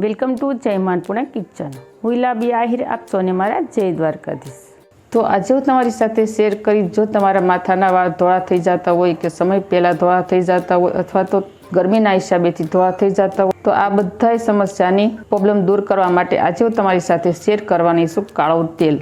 Welcome to જય માનપુણા kitchen હું ઇલાબી આહિર, આપ સૌને મારા જય દ્વારકાધીશ. તો આજે હું તમારી સાથે શેર કરી, જો તમારા માથાના વાળ ધોળા થઈ જતા હોય કે સમય પહેલાં ધોળા થઈ જતા હોય અથવા તો ગરમીના હિસાબેથી ધોળા થઈ જતા હોય, તો આ બધા સમસ્યાની પ્રોબ્લેમ દૂર કરવા માટે આજે હું તમારી સાથે શેર કરવાની છું કાળું તેલ.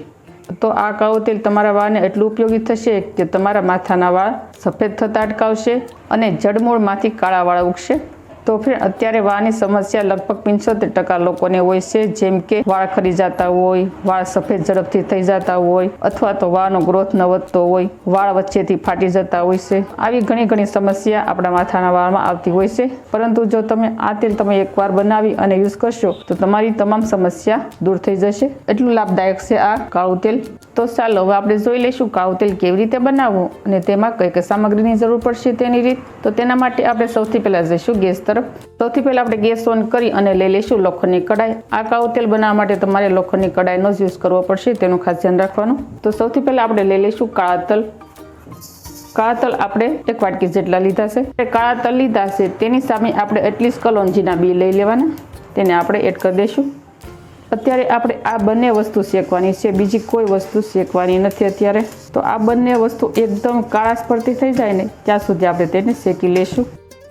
તો આ કાળું તેલ તમારા વાળને એટલું ઉપયોગી થશે કે તમારા માથાના વાળ સફેદ થતા અટકાવશે અને જડમૂળમાંથી કાળા વાળ ઉગશે. તો ફ્રેન્ડ અત્યારે વાળની સમસ્યા લગભગ પંચોતેર ટકા લોકોને હોય છે. જેમ કે વાળ ખરી જતા હોય, વાળ સફેદ ઝડપથી થઈ જતા હોય, અથવા તો વાળનો ગ્રોથ ન વધતો હોય, વાળ વચ્ચેથી ફાટી જતા હોય છે. આવી ઘણી ઘણી સમસ્યા આપણા માથાના વાળમાં આવતી હોય છે. પરંતુ જો તમે આ તેલ તમે એકવાર બનાવી અને યુઝ કરશો, તો તમારી તમામ સમસ્યા દૂર થઈ જશે. એટલું લાભદાયક છે આ કાળું તેલ. તો ચાલો હવે આપણે જોઈ લઈશું કાળું તેલ કેવી રીતે બનાવવું અને તેમાં કઈ કઈ સામગ્રીની જરૂર પડશે તેની રીત. તો તેના માટે આપણે સૌથી પહેલાં જઈશું ગેસ તરફ. સૌથી પહેલાં આપણે ગેસ ઓન કરી અને લઈ લઈશું લોખંડની કડાઈ આ કાઉ તેલ બનાવવા માટે તમારે લોખંડની કડાઈનો જ યુઝ કરવો પડશે, તેનું ખાસ ધ્યાન રાખવાનું. તો સૌથી પહેલાં આપણે લઈ લઈશું કાળા તલ. કાળા તલ આપણે એક વાટકી જેટલા લીધા છે. કાળા તલ લીધા છે, તેની સામે આપણે એટલીસ્ટ કલોંજીના બી લઈ લેવાના. તેને આપણે એડ કરી દઈશું. અત્યારે આપણે આ બંને વસ્તુ શેકવાની છે, બીજી કોઈ વસ્તુ શેકવાની નથી અત્યારે. તો આ બંને વસ્તુ એકદમ કાળાશ પડતી થઈ જાય ને, ત્યાં સુધી આપણે તેને શેકી લેશું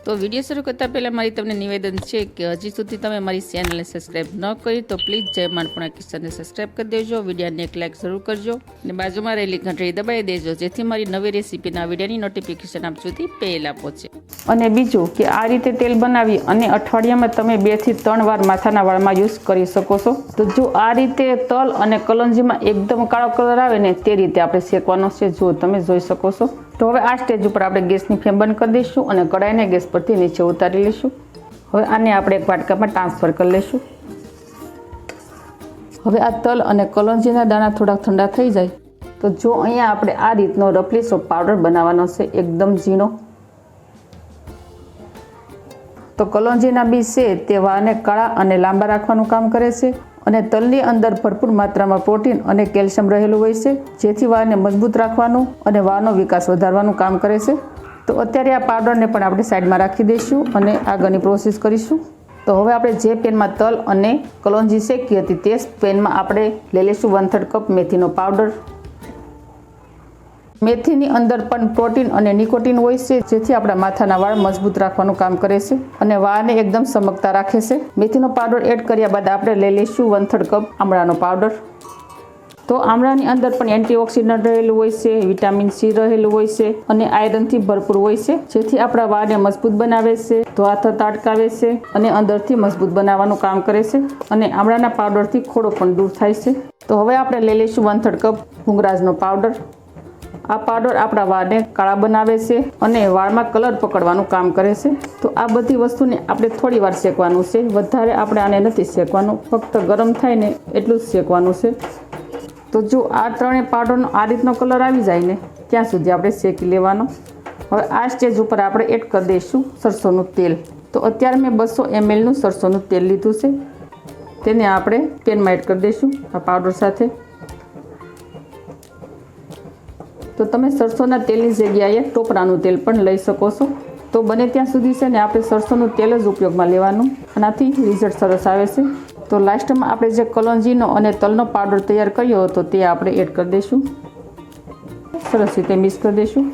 તો વીડિયો શરૂ કરતાં પહેલાં મારી તમને નિવેદન છે કે હજી સુધી તમે મારી ચેનલને સબસ્ક્રાઈબ ન કરી તો પ્લીઝ જય માનપુણા કિસ્સાને સબસ્ક્રાઈબ કરી દેજો, વિડીયાને એક લાઇક જરૂર કરજો અને બાજુમાં રહેલી ઘંટડી દબાવી દેજો, જેથી મારી નવી રેસીપીના વિડીયાની નોટિફિકેશન આપ સુધી પહેલાં પહોંચે. અને બીજું કે આ રીતે તેલ બનાવી અને અઠવાડિયામાં તમે બેથી ત્રણ વાર માથાના વાળમાં યુઝ કરી શકો છો. તો જો આ રીતે તલ અને કલંજીમાં એકદમ કાળો કલર આવે ને તે રીતે આપણે શેકવાનો છે, જો તમે જોઈ શકો છો. તો હવે આ સ્ટેજ ઉપર આપણે ગેસની ફ્લેમ બંધ કરી દઈશું અને કડાઈને ગેસ પરથી નીચે ઉતારી લઈશું. હવે આને આપણે એક વાટકામાં ટ્રાન્સફર કરી લઈશું. હવે આ તલ અને કલોંજીના દાણા થોડાક ઠંડા થઈ જાય તો જો અહીંયા આપણે આ રીતનો રફલી સોપ પાવડર બનાવવાનો છે, એકદમ ઝીણો. તો કલોંજીના બી છે તે વાળને કાળા અને લાંબા રાખવાનું કામ કરે છે. અને તલની અંદર ભરપૂર માત્રામાં પ્રોટીન અને કેલ્શિયમ રહેલું હોય છે, જેથી વાળને મજબૂત રાખવાનું અને વાળનો વિકાસ વધારવાનું કામ કરે છે. તો અત્યારે આ પાવડરને પણ આપણે સાઈડમાં રાખી દઈશું અને આગળની પ્રોસેસ કરીશું. તો હવે આપણે જે પેનમાં તલ અને કલોંજી શેકી હતી તે પેનમાં આપણે લઈ લઈશું વન થર્ડ કપ મેથીનો પાવડર. મેથીની અંદર પણ પ્રોટીન અને નિકોટીન હોય છે, જેથી આપણા માથાના વાળ મજબૂત રાખવાનું કામ કરે છે અને વાળને એકદમ ચમકતા રાખે છે. મેથીનો પાવડર એડ કર્યા બાદ આપણે લઈ લઈશું વન થર્ડ કપ આમળાનો પાવડર. તો આમળાની અંદર પણ એન્ટીઓક્સિડન્ટ રહેલું હોય છે, વિટામિન સી રહેલું હોય છે અને આયરનથી ભરપૂર હોય છે, જેથી આપણા વાળને મજબૂત બનાવે છે ધોવા થતા છે અને અંદરથી મજબૂત બનાવવાનું કામ કરે છે અને આમળાના પાવડરથી ખોડો પણ દૂર થાય છે. તો હવે આપણે લઈ લઈશું વન થર્ડ કપ ભૂંગરાજનો પાવડર. આ પાવડર આપણા વાળને કાળા બનાવે છે અને વાળમાં કલર પકડવાનું કામ કરે છે. તો આ બધી વસ્તુને આપણે થોડી વાર શેકવાનું છે. વધારે આપણે આને નથી શેકવાનું. ફક્ત ગરમ થાય ને એટલું જ શેકવાનું છે. તો જો આ ત્રણેય પાવડરનો આ રીતનો કલર આવી જાય ને, ત્યાં સુધી આપણે શેકી લેવાનો. હવે આ સ્ટેજ ઉપર આપણે એડ કરી દઈશું સરસોનું તેલ. તો અત્યારે મેં બસો એમએલનું સરસોનું તેલ લીધું છે. તેને આપણે પેનમાં એડ કરી દઈશું આ પાવડર સાથે. તો તમે સરસોના તેલની જગ્યાએ ટોપરાનું તેલ પણ લઈ શકો છો. તો બને ત્યાં સુધી છે ને આપણે સરસોનું તેલ જ ઉપયોગમાં લેવાનું. આનાથી રિઝલ્ટ સરસ આવે છે. તો લાસ્ટમાં આપણે જે કલોંજીનો અને તલનો પાવડર તૈયાર કર્યો હતો તે આપણે એડ કરી દઈશું. સરસ રીતે મિક્સ કરી દઈશું.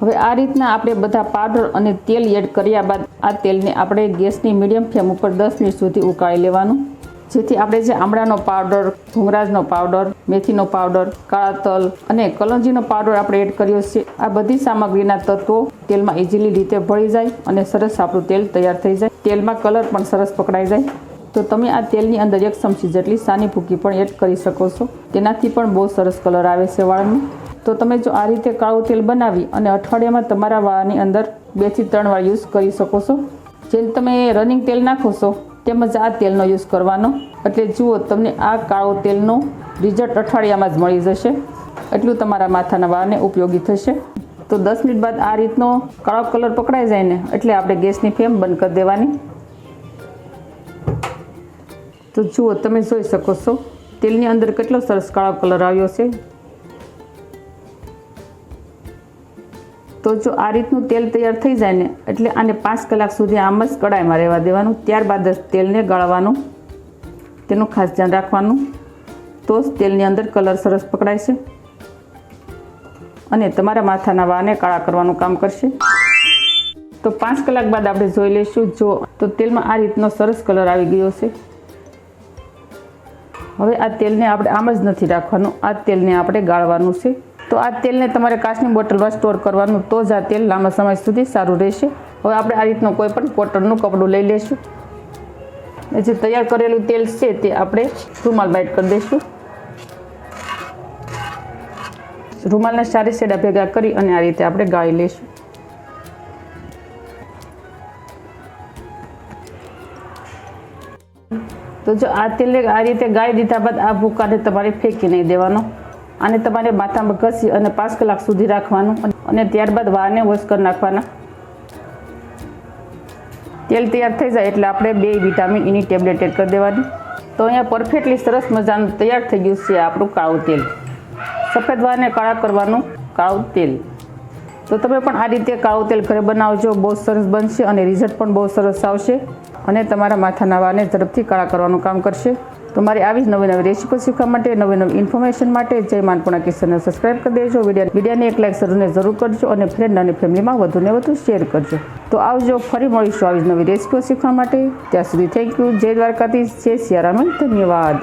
હવે આ રીતના આપણે બધા પાવડર અને તેલ એડ કર્યા બાદ આ તેલને આપણે ગેસની મીડિયમ ફ્લેમ ઉપર દસ મિનિટ સુધી ઉકાળી લેવાનું. જેથી આપણે જે આમળાનો પાવડર ભૂંગરાજનો પાવડર, મેથીનો પાવડર, કાળા તલ અને કલંજીનો પાવડર આપણે એડ કર્યો છે. આ બધી સામગ્રીના તત્વો તેલમાં ઇઝીલી રીતે ભળી જાય અને સરસ આપણું તેલ તૈયાર થઈ જાય. તેલમાં કલર પણ સરસ પકડાઈ જાય. તો તમે આ તેલની અંદર એક ચમચી જેટલી સાની ભૂકી પણ એડ કરી શકો છો. તેનાથી પણ બહુ સરસ કલર આવે છે વાળમાં તો તમે જો આ રીતે કાળું તેલ બનાવી અને અઠવાડિયામાં તમારા વાળની અંદર બેથી ત્રણ વાર યુઝ કરી શકો છો. જેમ તમે રનિંગ તેલ નાખો છો તેમજ આ તેલનો યુઝ કરવાનો. એટલે જુઓ તમને આ કાળો તેલનો રિઝલ્ટ અઠવાડિયામાં જ મળી જશે. એટલું તમારા માથાના વાળને ઉપયોગી થશે. તો દસ મિનિટ બાદ આ રીતનો કાળો કલર પકડાઈ જાય ને, એટલે આપણે ગેસની ફ્લેમ બંધ કરી દેવાની. તો જુઓ તમે જોઈ શકો છો, તેલની અંદર કેટલો સરસ કાળો કલર આવ્યો છે. તો જો આ રીતનું તેલ તૈયાર થઈ જાય ને, એટલે આને પાંચ કલાક સુધી આમ જ કડાઈમાં રહેવા દેવાનું. ત્યારબાદ જ તેલને ગાળવાનું. તેનું ખાસ ધ્યાન રાખવાનું. તો જ તેલની અંદર કલર સરસ પકડાય છે. અને તમારા માથાના વાને કાળા કરવાનું કામ કરશે. તો પાંચ કલાક બાદ આપણે જોઈ લઈશું. જો, તો તેલમાં આ રીતનો સરસ કલર આવી ગયો છે. હવે આ તેલને આપણે આમ જ નથી રાખવાનું. આ તેલને આપણે ગાળવાનું છે. તો આ તેલને તમારે કાચની બોટલમાં સ્ટોર કરવાનું તો જ આ તેલ લાંબા સમય સુધી સારું રહેશે. હવે આપણે આ રીતનું કોઈ પણ કોટનનું કપડું લઈ લઈશું જે તૈયાર કરેલું તેલ છે તે આપણે રૂમાલ બાઇટ કરી દઈશું. રૂમાલને સારી સેડા ભેગા કરી અને આ રીતે આપણે ગાળી લઈશું. તો જો આ તેલને આ રીતે ગાળી દીધા બાદ આ ભૂકાને તમારે ફેંકી નહીં દેવાનો. આને તમારે માથામાં ઘસી અને પાંચ કલાક સુધી રાખવાનું અને ત્યારબાદ વાળને વોશ કરી નાખવાના. તેલ તૈયાર થઈ જાય એટલે આપણે બે વિટામિન એની ટેબ્લેટ એડ કરી દેવાની. તો અહીંયા પરફેક્ટલી સરસ મજાનું તૈયાર થઈ ગયું છે આપણું કાળું તેલ. સફેદ વાળને કાળા કરવાનું કાળું તેલ. તો તમે પણ આ રીતે કાળું તેલ ઘરે બનાવજો, બહુ સરસ બનશે અને રિઝલ્ટ પણ બહુ સરસ આવશે અને તમારા માથાના વાળને ઝડપથી કાળા કરવાનું કામ કરશે. તો મારી આવી જ નવી નવી રેસીપી શીખવા માટે નવી નવી ઇન્ફોર્મેશન માટે જય માનપુણા કિશનને સબસ્ક્રાઇબ કરી દેજો. વીડિયો, વિડીયોને એક લાઈક જરૂરને જરૂર કરજો અને ફ્રેન્ડ અને ફેમિલીમાં વધુને વધુ શેર કરજો. તો આવજો, ફરી મળીશું આવી જ નવી રેસીપીઓ શીખવા માટે. ત્યાં સુધી થેન્ક યુ જય દ્વારકાધીશ. જય સિયારામ. ધન્યવાદ.